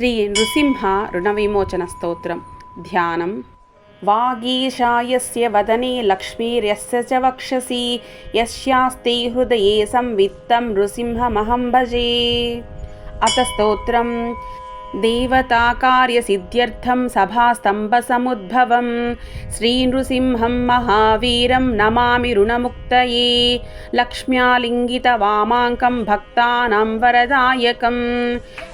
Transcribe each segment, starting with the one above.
శ్రీ నృసింహ రుణవిమోచన స్తోత్రం ధ్యానం వాగీషాయస్య వదనే లక్ష్మీర్యస్య చ వక్షసి యస్యాస్తి హృదయే సంవిత్తం నృసింహమహం భజే అత స్తోత్రం దేవతాకార్యసిద్ధ్యర్థం సభాస్తంభసముద్భవం శ్రీనృసింహం మహావీరం నమామి రుణముక్తయే లక్ష్మ్యాలింగితవామాంకం భక్తానాం వరదాయకం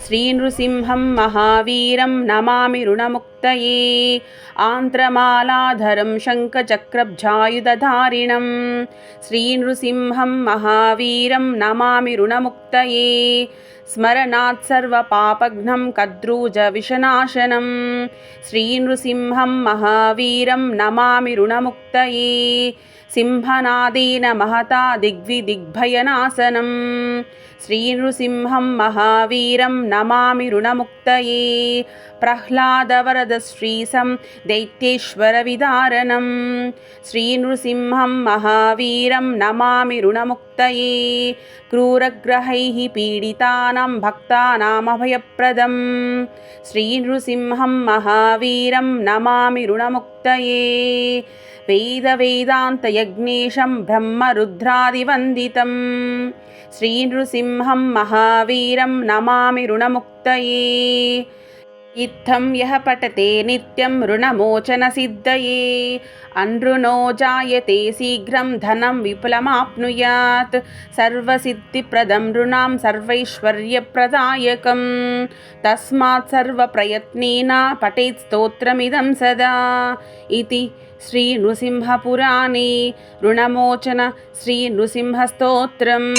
శ్రీనృసింహం మహావీరం నమామి రుణముక్తయే. ఆంధ్రమాలాధరం శంఖచక్రబ్జాయుధారిణం శ్రీనృసింహం మహావీరం నమామి రుణముక్తయే. స్మరణాత్ సర్వపాపఘ్నం కద్రూజవిషనాశనం శ్రీనృసింహం మహావీరం నమామి రుణముక్తయే. సింహనాదీన మహతా దిగ్విదిగ్భయనాశనం. శ్రీనృసింహం మహావీరం నమామి రుణముక్తయే. ప్రహ్లాదవరద ప్రహ్లాదవరదశ్రీసం దైత్యేశ్వరవిదారణం. శ్రీనృసింహం మహావీరం నమామి రుణముక్తయే. క్రూరగ్రహైः పీడితానాం భక్తానామభయప్రదం. శ్రీనృసింహం మహావీరం నమామి రుణముక్తయే. వేదవేదాन्तయజ్ఞేశం బ్రహ్మరుద్రాదివందితం శ్రీనృసింహం మహావీరం నమామి రుణముక్తయే ఇత్థం యః పఠతే నిత్యం రుణమోచనసిద్ధయే అనృణో జాయతే శీఘ్రం ధనం విపులమాప్నుయాత్ సర్వసిద్ధిప్రదం నృణాం సర్వైశ్వర్యప్రదాయకం. తస్మాత్ సర్వప్రయత్నేన పఠేత్ స్తోత్రమిదం సదా. ఇతి శ్రీనృసింహపురాణే. రుణమోచన శ్రీనృసింహస్తోత్రం.